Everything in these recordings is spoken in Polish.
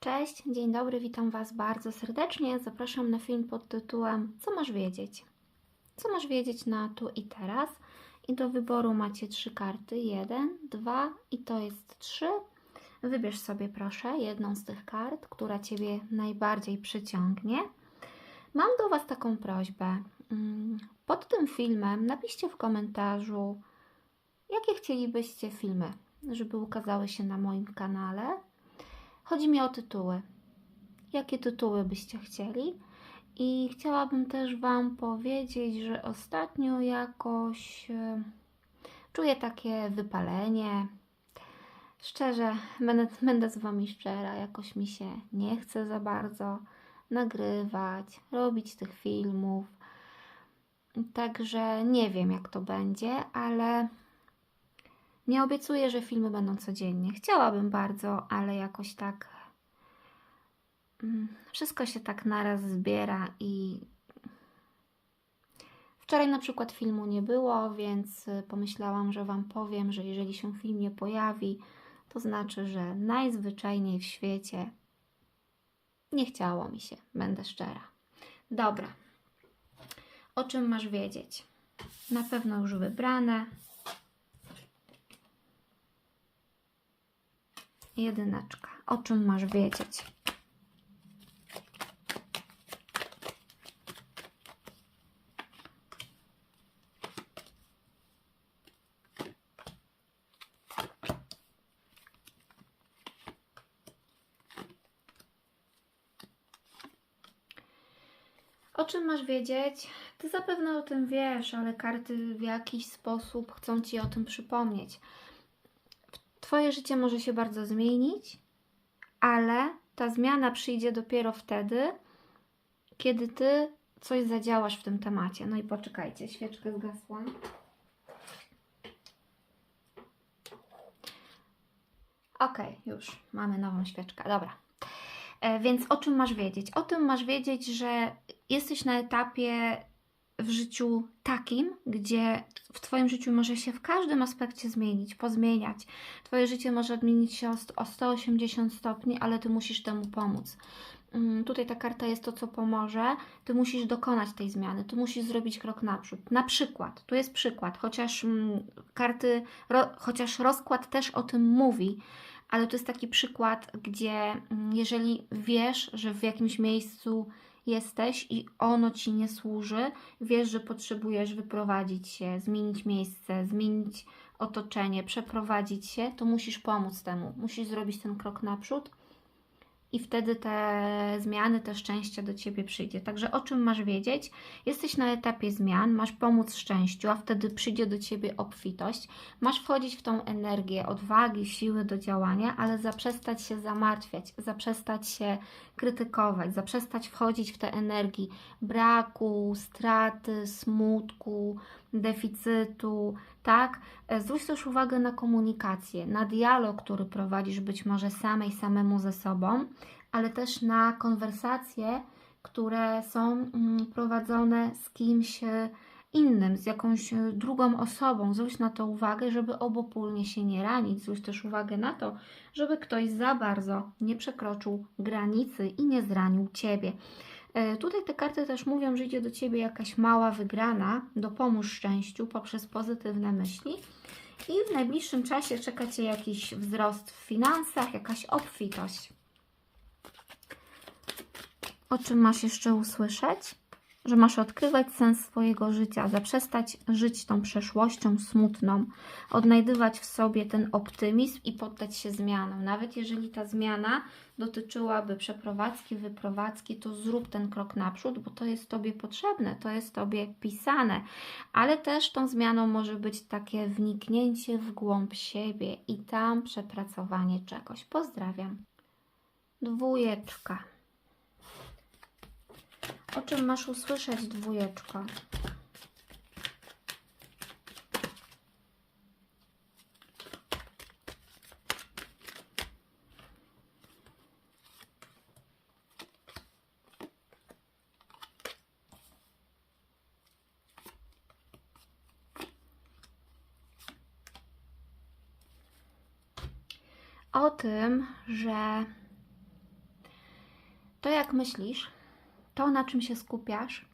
Cześć, dzień dobry, witam Was bardzo serdecznie. Zapraszam na film pod tytułem Co masz wiedzieć? Co masz wiedzieć na tu i teraz? I do wyboru macie trzy karty: jeden, dwa i to jest trzy. Wybierz sobie proszę jedną z tych kart, która Ciebie najbardziej przyciągnie. Mam do Was taką prośbę. Mm, Pod tym filmem napiszcie w komentarzu, jakie chcielibyście filmy, żeby ukazały się na moim kanale. Chodzi mi o tytuły. Jakie tytuły byście chcieli? I chciałabym też Wam powiedzieć, że ostatnio jakoś e, czuję takie wypalenie. Szczerze, będę, będę z Wami szczera, jakoś mi się nie chce za bardzo nagrywać, robić tych filmów. Także nie wiem, jak to będzie, ale nie obiecuję, że filmy będą codziennie. Chciałabym bardzo, ale jakoś tak. mm, Wszystko się tak naraz zbiera i. Wczoraj na przykład filmu nie było, więc y, pomyślałam, że Wam powiem, że jeżeli się film nie pojawi, to znaczy, że najzwyczajniej w świecie nie chciało mi się, będę szczera. Dobra. O czym masz wiedzieć? Na pewno już wybrane. Jedyneczka. O czym masz wiedzieć? O czym masz wiedzieć? Ty zapewne o tym wiesz, ale karty w jakiś sposób chcą ci o tym przypomnieć. Twoje życie może się bardzo zmienić, ale ta zmiana przyjdzie dopiero wtedy, kiedy ty coś zadziałasz w tym temacie. No i poczekajcie, świeczkę zgasła. Okej, już mamy nową świeczkę. Dobra. E, Więc o czym masz wiedzieć? O tym masz wiedzieć, że jesteś na etapie w życiu takim, gdzie w Twoim życiu może się w każdym aspekcie zmienić, pozmieniać. Twoje życie może zmienić się o 180 stopni, ale Ty musisz temu pomóc. Mm, Tutaj ta karta jest to, co pomoże. Ty musisz dokonać tej zmiany, ty musisz zrobić krok naprzód. Na przykład, tu jest przykład, chociaż mm, karty, ro, chociaż rozkład też o tym mówi, ale to jest taki przykład, gdzie mm, jeżeli wiesz, że w jakimś miejscu jesteś i ono ci nie służy, wiesz, że potrzebujesz wyprowadzić się, zmienić miejsce, zmienić otoczenie, przeprowadzić się, to musisz pomóc temu. Musisz zrobić ten krok naprzód i wtedy te zmiany, te szczęście do ciebie przyjdzie. Także o czym masz wiedzieć? Jesteś na etapie zmian, masz pomóc szczęściu, a wtedy przyjdzie do ciebie obfitość. Masz wchodzić w tą energię odwagi, siły do działania, ale zaprzestać się zamartwiać, zaprzestać się krytykować, zaprzestać wchodzić w te energii braku, straty, smutku, deficytu, tak? E, Zwróć też uwagę na komunikację, na dialog, który prowadzisz być może samej, samemu ze sobą, ale też na konwersacje, które są mm, prowadzone z kimś e, innym, z jakąś e, drugą osobą. Zwróć na to uwagę, żeby obopólnie się nie ranić. Zwróć też uwagę na to, żeby ktoś za bardzo nie przekroczył granicy i nie zranił Ciebie. E, Tutaj te karty też mówią, że idzie do Ciebie jakaś mała wygrana, dopomóż szczęściu poprzez pozytywne myśli i w najbliższym czasie czeka Cię jakiś wzrost w finansach, jakaś obfitość. O czym masz jeszcze usłyszeć? Że masz odkrywać sens swojego życia, zaprzestać żyć tą przeszłością smutną, odnajdywać w sobie ten optymizm i poddać się zmianom. Nawet jeżeli ta zmiana dotyczyłaby przeprowadzki, wyprowadzki, to zrób ten krok naprzód, bo to jest Tobie potrzebne, to jest Tobie pisane. Ale też tą zmianą może być takie wniknięcie w głąb siebie i tam przepracowanie czegoś. Pozdrawiam. Dwójeczka. O czym masz usłyszeć, dwójeczko? O tym, że To jak myślisz, to na czym się skupiasz,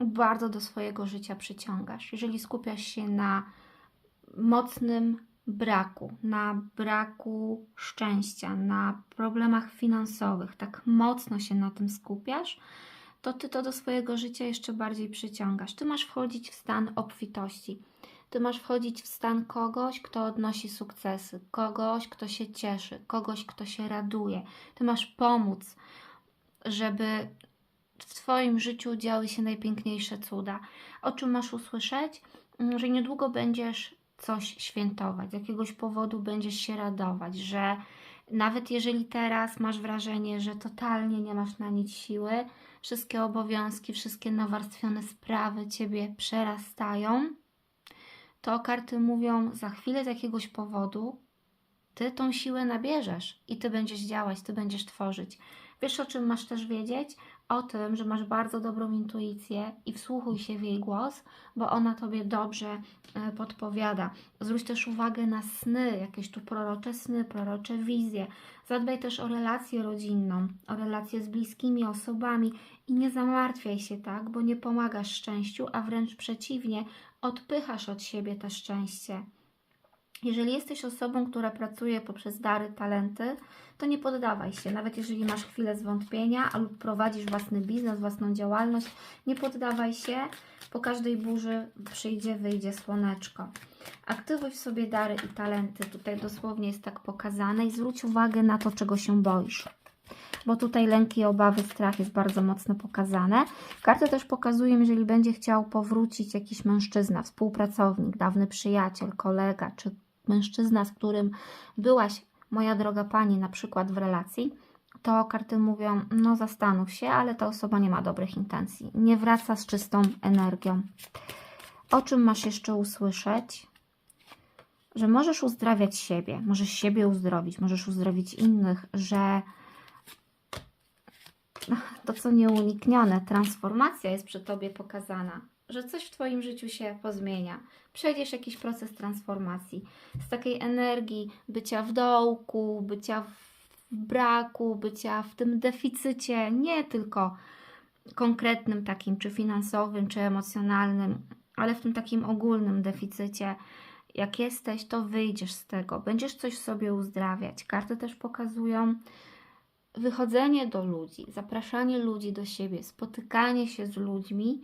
bardzo do swojego życia przyciągasz. Jeżeli skupiasz się na mocnym braku, na braku szczęścia, na problemach finansowych, tak mocno się na tym skupiasz, to ty to do swojego życia jeszcze bardziej przyciągasz. Ty masz wchodzić w stan obfitości. Ty masz wchodzić w stan kogoś, kto odnosi sukcesy, kogoś, kto się cieszy, kogoś, kto się raduje. Ty masz pomóc, żeby w Twoim życiu działy się najpiękniejsze cuda. O czym masz usłyszeć? Że niedługo będziesz coś świętować, z jakiegoś powodu będziesz się radować, że nawet jeżeli teraz masz wrażenie, że totalnie nie masz na nic siły, wszystkie obowiązki, wszystkie nawarstwione sprawy Ciebie przerastają, to karty mówią, za chwilę z jakiegoś powodu Ty tą siłę nabierzesz i Ty będziesz działać, Ty będziesz tworzyć. Wiesz, o czym masz też wiedzieć? O tym, że masz bardzo dobrą intuicję i wsłuchuj się w jej głos, bo ona Tobie dobrze e, podpowiada. Zwróć też uwagę na sny, jakieś tu prorocze sny, prorocze wizje. Zadbaj też o relację rodzinną, o relacje z bliskimi osobami i nie zamartwiaj się tak, bo nie pomagasz szczęściu, a wręcz przeciwnie, odpychasz od siebie to szczęście. Jeżeli jesteś osobą, która pracuje poprzez dary, talenty, to nie poddawaj się. Nawet jeżeli masz chwilę zwątpienia lub prowadzisz własny biznes, własną działalność, nie poddawaj się. Po każdej burzy przyjdzie, wyjdzie słoneczko. Aktywuj w sobie dary i talenty. Tutaj dosłownie jest tak pokazane i zwróć uwagę na to, czego się boisz. Bo tutaj lęki, obawy, strach jest bardzo mocno pokazane. Karty też pokazują, jeżeli będzie chciał powrócić jakiś mężczyzna, współpracownik, dawny przyjaciel, kolega, czy mężczyzna, z którym byłaś, moja droga pani, na przykład w relacji, to karty mówią, no zastanów się, ale ta osoba nie ma dobrych intencji. Nie wraca z czystą energią. O czym masz jeszcze usłyszeć? Że możesz uzdrawiać siebie, możesz siebie uzdrowić, możesz uzdrowić innych, że to, co nieuniknione, transformacja jest przy Tobie pokazana, że coś w Twoim życiu się pozmienia. Przejdziesz jakiś proces transformacji z takiej energii bycia w dołku, bycia w braku, bycia w tym deficycie, nie tylko konkretnym takim, czy finansowym, czy emocjonalnym, ale w tym takim ogólnym deficycie. Jak jesteś, to wyjdziesz z tego, będziesz coś sobie uzdrawiać. Karty też pokazują, wychodzenie do ludzi, zapraszanie ludzi do siebie, spotykanie się z ludźmi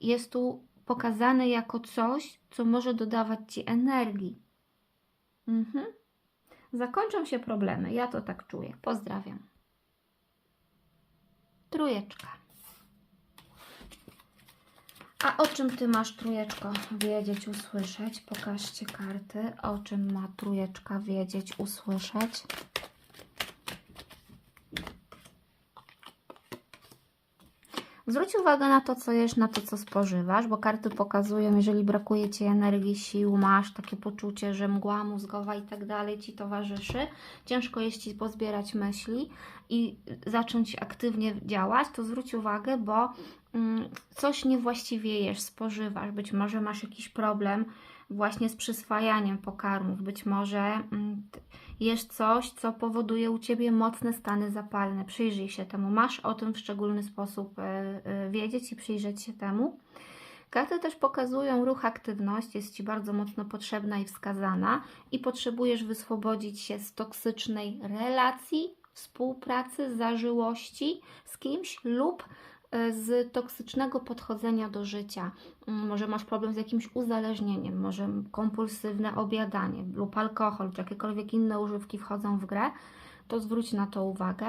jest tu pokazane jako coś, co może dodawać Ci energii. Mhm. Zakończą się problemy, ja to tak czuję. Pozdrawiam. Trójeczka. A o czym Ty masz, trójeczko, wiedzieć, usłyszeć? Pokażcie karty. O czym ma trójeczka wiedzieć, usłyszeć? Zwróć uwagę na to, co jesz, na to, co spożywasz, bo karty pokazują, jeżeli brakuje Ci energii, sił, masz takie poczucie, że mgła mózgowa i tak dalej Ci towarzyszy, ciężko jest Ci pozbierać myśli i zacząć aktywnie działać, to zwróć uwagę, bo mm, coś niewłaściwie jesz, spożywasz, być może masz jakiś problem właśnie z przyswajaniem pokarmów, być może mm, jesz coś, co powoduje u Ciebie mocne stany zapalne. Przyjrzyj się temu. Masz o tym w szczególny sposób e, e, wiedzieć i przyjrzeć się temu. Karty też pokazują ruch, aktywność, jest Ci bardzo mocno potrzebna i wskazana i potrzebujesz wyswobodzić się z toksycznej relacji, współpracy, zażyłości z kimś lub z toksycznego podchodzenia do życia. Mm, Może masz problem z jakimś uzależnieniem, może kompulsywne obiadanie lub alkohol, czy jakiekolwiek inne używki wchodzą w grę, to zwróć na to uwagę.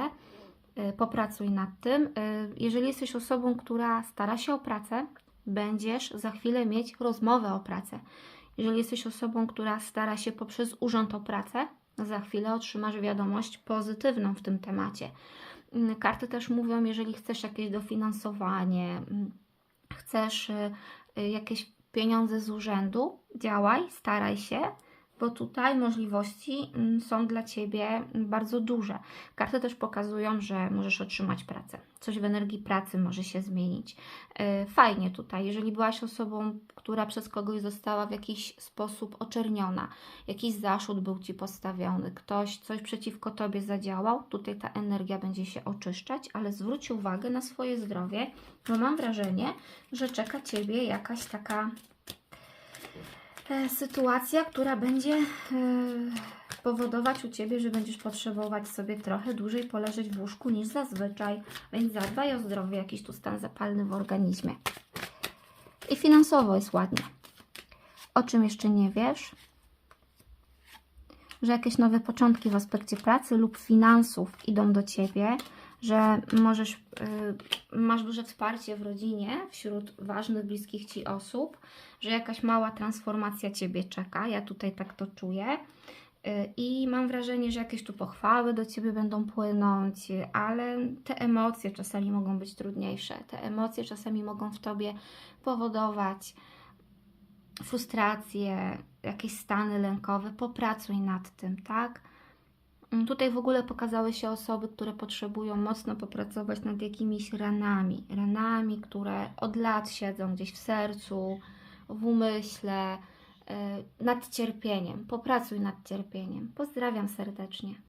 Y, Popracuj nad tym. Y, Jeżeli jesteś osobą, która stara się o pracę, będziesz za chwilę mieć rozmowę o pracę. Jeżeli jesteś osobą, która stara się poprzez urząd o pracę, za chwilę otrzymasz wiadomość pozytywną w tym temacie. Mm, Karty też mówią, jeżeli chcesz jakieś dofinansowanie, mm, chcesz y, y, jakieś pieniądze z urzędu, działaj, staraj się, bo tutaj możliwości mm, są dla Ciebie bardzo duże. Karty też pokazują, że możesz otrzymać pracę. Coś w energii pracy może się zmienić. Yy, Fajnie tutaj, jeżeli byłaś osobą, która przez kogoś została w jakiś sposób oczerniona, jakiś zaszód był Ci postawiony, ktoś coś przeciwko Tobie zadziałał, tutaj ta energia będzie się oczyszczać, ale zwróć uwagę na swoje zdrowie, bo mam wrażenie, że czeka Ciebie jakaś taka e, sytuacja, która będzie e, powodować u Ciebie, że będziesz potrzebować sobie trochę dłużej poleżeć w łóżku niż zazwyczaj, więc zadbaj o zdrowie, jakiś tu stan zapalny w organizmie. I finansowo jest ładnie. O czym jeszcze nie wiesz? Że jakieś nowe początki w aspekcie pracy lub finansów idą do Ciebie, że możesz, y, masz duże wsparcie w rodzinie wśród ważnych, bliskich Ci osób, że jakaś mała transformacja Ciebie czeka. Ja tutaj tak to czuję. Y, I mam wrażenie, że jakieś tu pochwały do Ciebie będą płynąć, ale te emocje czasami mogą być trudniejsze. Te emocje czasami mogą w Tobie powodować frustracje, jakieś stany lękowe. Popracuj nad tym, tak? Mm, Tutaj w ogóle pokazały się osoby, które potrzebują mocno popracować nad jakimiś ranami. Ranami, które od lat siedzą gdzieś w sercu, w umyśle, yy, nad cierpieniem. Popracuj nad cierpieniem. Pozdrawiam serdecznie.